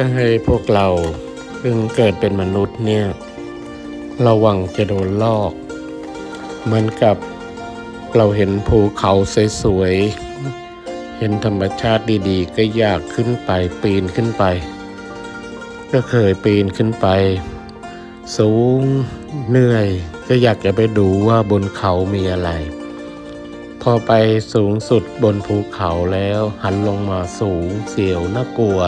ก็ให้พวกเราเพิ่งเกิดเป็นมนุษย์เนี่ยระวังจะโดนลอก เหมือนกับเราเห็นภูเขาสวยๆ เห็นธรรมชาติดีๆ ก็อยากขึ้นไปปีนขึ้นไป ก็เคยปีนขึ้นไป สูงเหนื่อย ก็อยากจะไปดูว่าบนเขามีอะไร พอไปสูงสุดบนภูเขาแล้วหันลงมาสูงเสียวน่ากลัว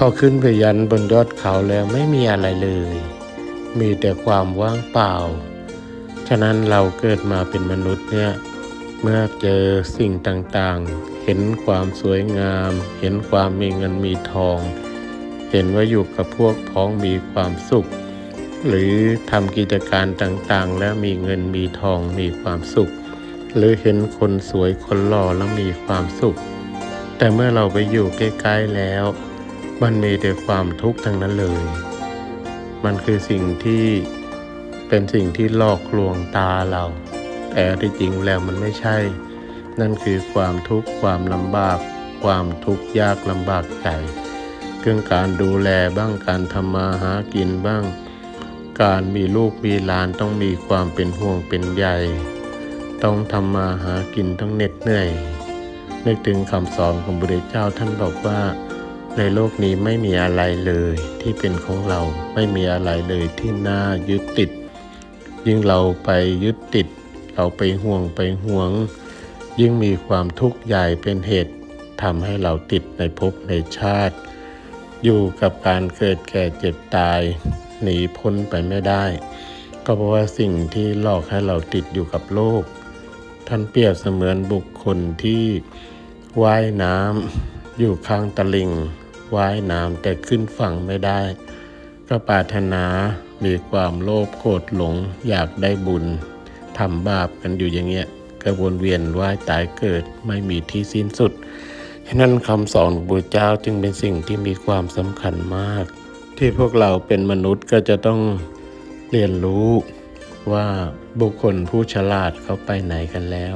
พอขึ้นไปยันบนยอดเขาแล้วไม่มีอะไรเลย มีแต่ความว่างเปล่า ฉะนั้นเราเกิดมาเป็นมนุษย์เนี่ย เมื่อเจอสิ่งต่างๆ เห็นความสวยงาม เห็นความมีเงินมีทอง เห็นว่าอยู่กับพวกพ้องมีความสุข หรือทำกิจการต่างๆ แล้วมีเงินมีทองมีความสุข หรือเห็นคนสวยคนหล่อแล้วมีความสุข แต่เมื่อเราไปอยู่ใกล้ๆแล้ว มันมีแต่ความทุกข์ทั้งนั้นเลย มันคือสิ่งที่เป็นสิ่งที่หลอกลวงตาเรา แต่ที่จริงแล้วมันไม่ใช่ นั่นคือความทุกข์ความลำบาก ความทุกข์ยากลำบากใจเรื่องการดูแลบ้างการทำมาหากินบ้าง การมีลูกมีหลานต้องมีความเป็นห่วงเป็นใยต้องทำมาหากินต้องเหน็ดเหนื่อยนึกถึงคำสอนของพระพุทธเจ้าท่านบอกว่า ในโลกนี้ไม่มีอะไรเลยที่เป็นของเราไม่มีอะไรเลยที่น่ายึดติด ยิ่งเราไปยึดติด เราไปห่วงไปห่วง ยิ่งมีความทุกข์ใหญ่เป็นเหตุทำให้เราติดในภพในชาติ อยู่กับการเกิดแก่เจ็บตาย หนีพ้นไปไม่ได้ ก็เพราะว่าสิ่งที่หลอกให้เราติดอยู่กับโลก ท่านเปรียบเสมือนบุคคลที่ว่ายน้ำอยู่ข้างตลิ่ง ว่ายน้ำแต่ขึ้นฝั่งไม่ได้ก็ปรารถนามีความโลภโกรธหลงอยากได้บุญทำบาปกันอยู่อย่างเงี้ยกระวนเวียนว่ายตายเกิดไม่มีที่สิ้นสุดฉะนั้นคำสอนของพระเจ้าจึงเป็นสิ่งที่มีความสำคัญมาก ที่พวกเราเป็นมนุษย์ก็จะต้องเรียนรู้ว่าบุคคลผู้ฉลาดเขาไปไหนกันแล้ว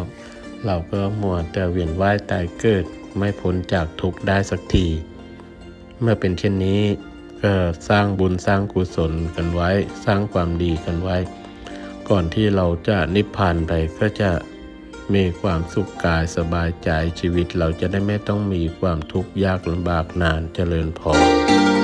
เราก็มัวแต่เวียนว่ายตายเกิดไม่พ้นจากทุกข์ได้สักที เมื่อเป็นเช่นนี้ก็สร้างบุญสร้างกุศลกันไว้ สร้างความดีกันไว้ ก่อนที่เราจะนิพพานไปก็จะมีความสุขกายสบายใจชีวิตเราจะได้ไม่ต้องมีความทุกข์ยากลำบากนานเจริญพร